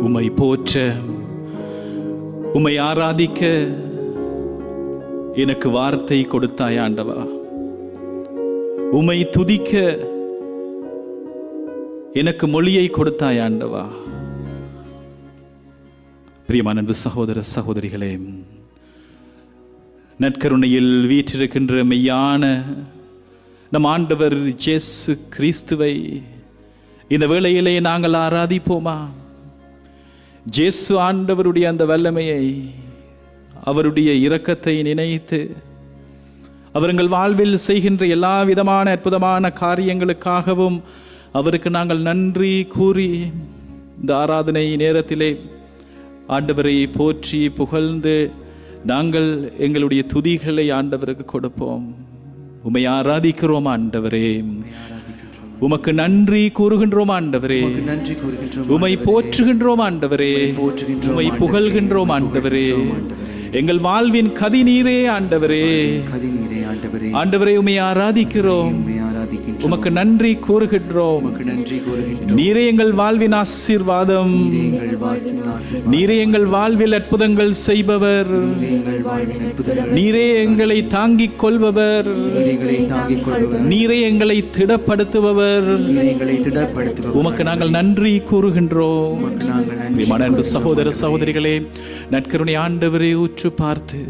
உமை போற்ற உமை ஆராதிக்க எனக்கு வார்த்தை கொடுத்தாய் ஆண்டவா. உமை துதிக்க எனக்கு மொழியை கொடுத்தாய் ஆண்டவா. பிரியமான அன்பு சகோதர சகோதரிகளே நற்கருணையில் வீற்றிருக்கின்ற மெய்யான நம் ஆண்டவர் ஜேசு கிறிஸ்துவை இந்த வேளையிலே நாங்கள் ஆராதிப்போமா? ஜேசு ஆண்டவருடைய அந்த வல்லமையை அவருடைய இரக்கத்தை நினைத்து அவர்கள் வாழ்வில் செய்கின்ற எல்லா விதமான அற்புதமான காரியங்களுக்காகவும் அவருக்கு நாங்கள் நன்றி கூறி இந்த ஆராதனை நேரத்திலே ஆண்டவரை போற்றி புகழ்ந்து நாங்கள் எங்களுடைய துதிகளை ஆண்டவருக்கு கொடுப்போம். உமை ஆராதிக்கிறோம் ஆண்டவரே. உமக்கு நன்றி கூறுகின்றோம் ஆண்டவரே. நன்றி கூறுகின்றோம் உமை போற்றுகின்றோம் ஆண்டவரே. உமை புகழ்கின்றோம் ஆண்டவரே. எங்கள் வாழ்வின் ஆண்டவரே. கதிநீரே ஆண்டவரே. ஆண்டவரே உமை ஆராதிக்கிறோம். உமக்கு நன்றி கூறுகின்றோம். உமக்கு நன்றி கூறுகின்றோம். நீரே எங்கள் வாழ்வின் ஆசீர்வாதம். நீரே எங்கள் வாழ்வில் அற்புதங்கள் செய்பவர். நீரே எங்களை தாங்கிக் கொள்பவர். நீரே எங்களை திடப்படுத்துபவர். உமக்கு நாங்கள் நன்றி கூறுகின்றோம். அன்பு சகோதர சகோதரிகளே நற்கருணை ஆண்டவரை உற்று பார்த்து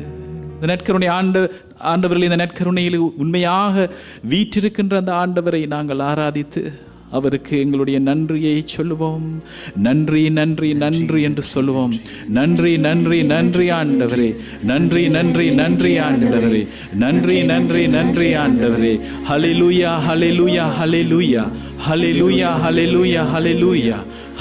இந்த நற்கருணை ஆண்டு ஆண்டவர்கள் இந்த நற்கருணையில் உண்மையாக வீற்றிருக்கின்ற அந்த ஆண்டவரை நாங்கள் ஆராதித்து அவருக்கு எங்களுடைய நன்றியை சொல்லுவோம். நன்றி நன்றி நன்றி என்று சொல்லுவோம். நன்றி நன்றி நன்றி ஆண்டவரே. நன்றி நன்றி நன்றி ஆண்டவரே. நன்றி நன்றி நன்றி ஆண்டவரே. ஹலிலூயா ஹலிலூயா ஹலிலூயா ஹலிலூயா ஹலிலூயா ஹலிலூயா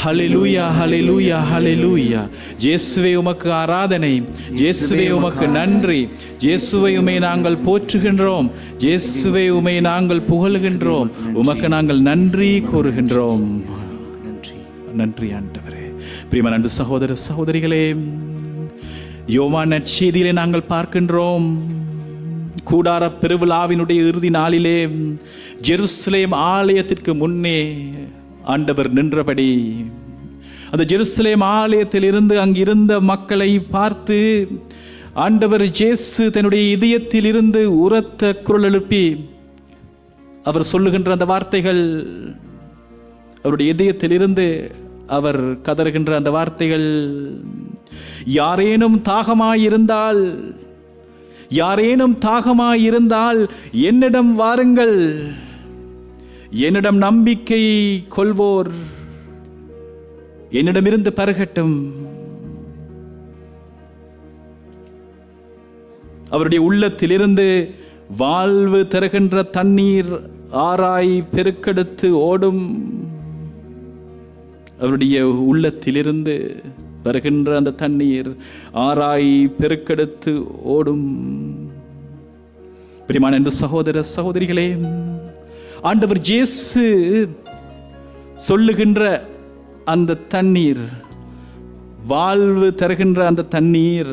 ஹலிலூயா ஹலிலூயா ஹலிலூயா ஜேசுவே உமக்கு ஆராதனை ஜேசுவே உமக்கு நன்றி. ஜேசுவை உமை நாங்கள் போற்றுகின்றோம். ஜேசுவை உமை நாங்கள் புகழ்கின்றோம். உமக்கு நாங்கள் நன்றி கூறுகின்றோம். நன்றி. நன்றி ஆண்டவரே. பிரியமான அன்பு சகோதர சகோதரிகளே யோவான் நற்செய்தியிலே நாங்கள் பார்க்கின்றோம். கூடார பெருவிழாவினுடைய இறுதி நாளிலே ஜெருசலேம் ஆலயத்திற்கு முன்னே ஆண்டவர் நின்றபடி அந்த ஜெருசலேம் ஆலயத்தில் இருந்து அங்கிருந்த மக்களை பார்த்து ஆண்டவர் ஜேசு தன்னுடைய இதயத்தில் இருந்து உரத்த குரல் எழுப்பி அவர் சொல்லுகின்ற அந்த வார்த்தைகள் அவருடைய இதயத்திலிருந்து அவர் கதறுகின்ற அந்த வார்த்தைகள் யாரேனும் தாகமாயிருந்தால் யாரேனும் தாகமாயிருந்தால் என்னிடம் வாருங்கள் என்னிடம் நம்பிக்கை கொள்வோர். என்னிடமிருந்து பருகட்டும். அவருடைய உள்ளத்திலிருந்து வாழ்வு தருகின்ற தண்ணீர் ஆராய் பெருக்கெடுத்து ஓடும். அவருடைய உள்ளத்திலிருந்து வருகின்ற அந்த தண்ணீர் ஆராய் பெருக்கெடுத்து ஓடும். பிரியமான என்று சகோதர சகோதரிகளே ஆண்டவர் ஜேசு சொல்லுகின்ற அந்த தண்ணீர் வாழ்வு தருகின்ற அந்த தண்ணீர்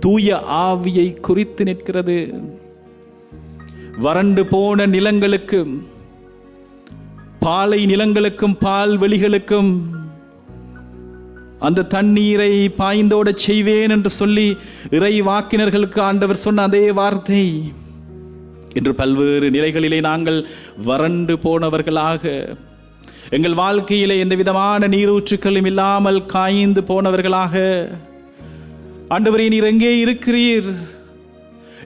தூய ஆவியை குறித்து நிற்கிறது. வறண்டு போன நிலங்களுக்கும் பாலை நிலங்களுக்கும் பால் வெளிகளுக்கும் அந்த தண்ணீரை பாய்ந்தோடச் செய்வேன் என்று சொல்லி இறை வாக்கினர்களுக்கு ஆண்டவர் சொன்ன அதே வார்த்தை. இன்று பல்வேறு நிலைகளிலே நாங்கள் வறண்டு போனவர்களாக எங்கள் வாழ்க்கையிலே எந்த விதமான நீரூற்றுக்களும் இல்லாமல் காய்ந்து போனவர்களாக. ஆண்டவரே நீர் எங்கே இருக்கிறீர்?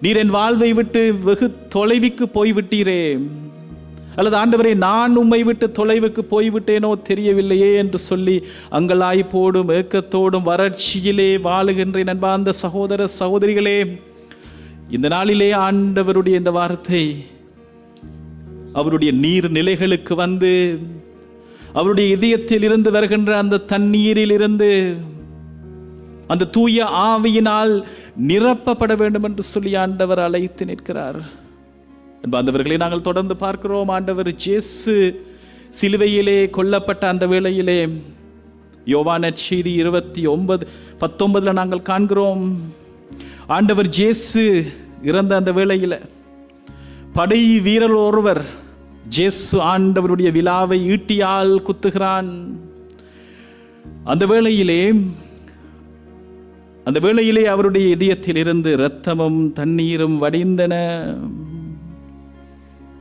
நீர் என் வாழ்வை விட்டு வெகு தொலைவிக்கு போய்விட்டீரே. அல்லது ஆண்டவரே நான் உம்மை விட்டு தொலைவுக்கு போய்விட்டேனோ தெரியவில்லையே என்று சொல்லி அங்கலாய்ப்போடும் ஏக்கத்தோடும் வறட்சியிலே வாழுகின்ற நண்பார்ந்த சகோதர சகோதரிகளே. இந்த நாளிலே ஆண்டவருடைய இந்த வார்த்தை அவருடைய நீர் நிலைகளுக்கு வந்து அவருடைய இதயத்தில் இருந்து வருகின்ற அந்த தண்ணீரில் இருந்து அந்த தூய ஆவியினால் நிரப்பப்பட வேண்டும் என்று சொல்லி ஆண்டவர் அழைத்து நிற்கிறார். அந்தவர்களை நாங்கள் தொடர்ந்து பார்க்கிறோம். ஆண்டவர் ஜேசு சிலுவையிலே கொல்லப்பட்ட அந்த வேளையிலே யோவான செய்தி இருபத்தி ஒன்பது பத்தொன்பதுல நாங்கள் காண்கிறோம். ஆண்டவர் ஜேசு இறந்த அந்த வேளையில் படை வீரர் ஒருவர் ஜேசு ஆண்டவருடைய விழாவை ஈட்டியால் குத்துகிறான். அந்த வேளையிலே அந்த வேளையிலே அவருடைய இதயத்தில் இருந்து இரத்தமும் தண்ணீரும் வடிந்தன.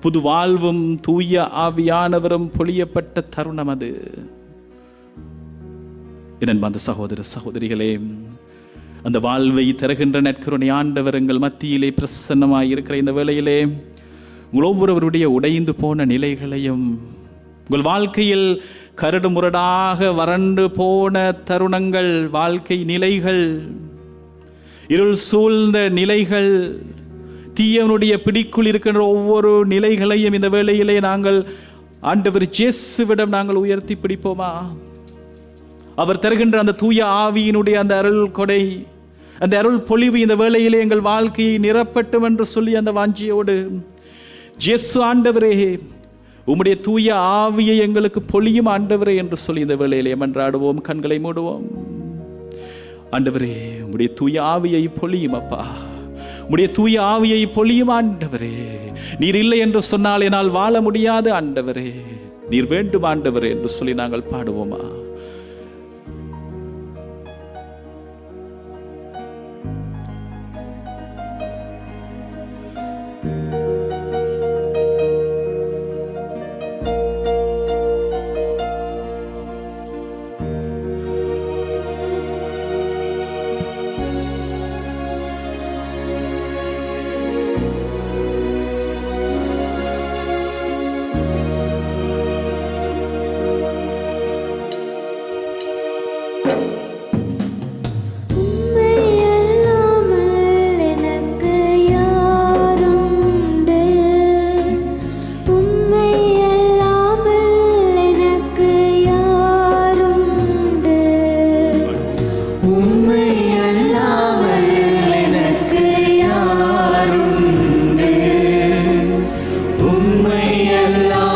புது வாழ்வும் தூய ஆவியானவரும் பொழியப்பட்ட தருணம் அது. அந்த சகோதர சகோதரிகளே அந்த வாழ்வை தருகின்ற நற்கருணை ஆண்டவர் எங்கள் மத்தியிலே பிரசன்னமாய் இருக்கிற இந்த வேளையிலே உங்கள் ஒவ்வொருவருடைய உடைந்து போன நிலைகளையும் உங்கள் வாழ்க்கையில் கரடு முரடாக வறண்டு போன தருணங்கள் வாழ்க்கை நிலைகள் இருள் சூழ்ந்த நிலைகள் தீயவனுடைய பிடிக்குள் இருக்கின்ற ஒவ்வொரு நிலைகளையும் இந்த வேளையிலே நாங்கள் ஆண்டவர் ஜேசுவிடம் நாங்கள் உயர்த்தி பிடிப்போமா? அவர் தருகின்ற அந்த தூய ஆவியினுடைய அந்த அருள் கொடை அந்த அருள் பொழிவு இந்த வேளையிலே எங்கள் வாழ்க்கையை நிரப்பட்டும் என்று சொல்லி அந்த வாஞ்சியோடு ஜெஸ் ஆண்டவரே உம்முடைய தூய ஆவியை எங்களுக்கு பொழியும் ஆண்டவரே என்று சொல்லி இந்த வேளையிலே மன்றாடுவோம் கண்களை மூடுவோம். ஆண்டவரே உம்முடைய தூய ஆவியை பொழியும் அப்பா. உம்முடைய தூய ஆவியை பொழியும் ஆண்டவரே. நீர் இல்லை என்று சொன்னால் என்னால் வாழ முடியாது ஆண்டவரே. நீர் வேண்டும் ஆண்டவரே என்று சொல்லி நாங்கள் பாடுவோமா?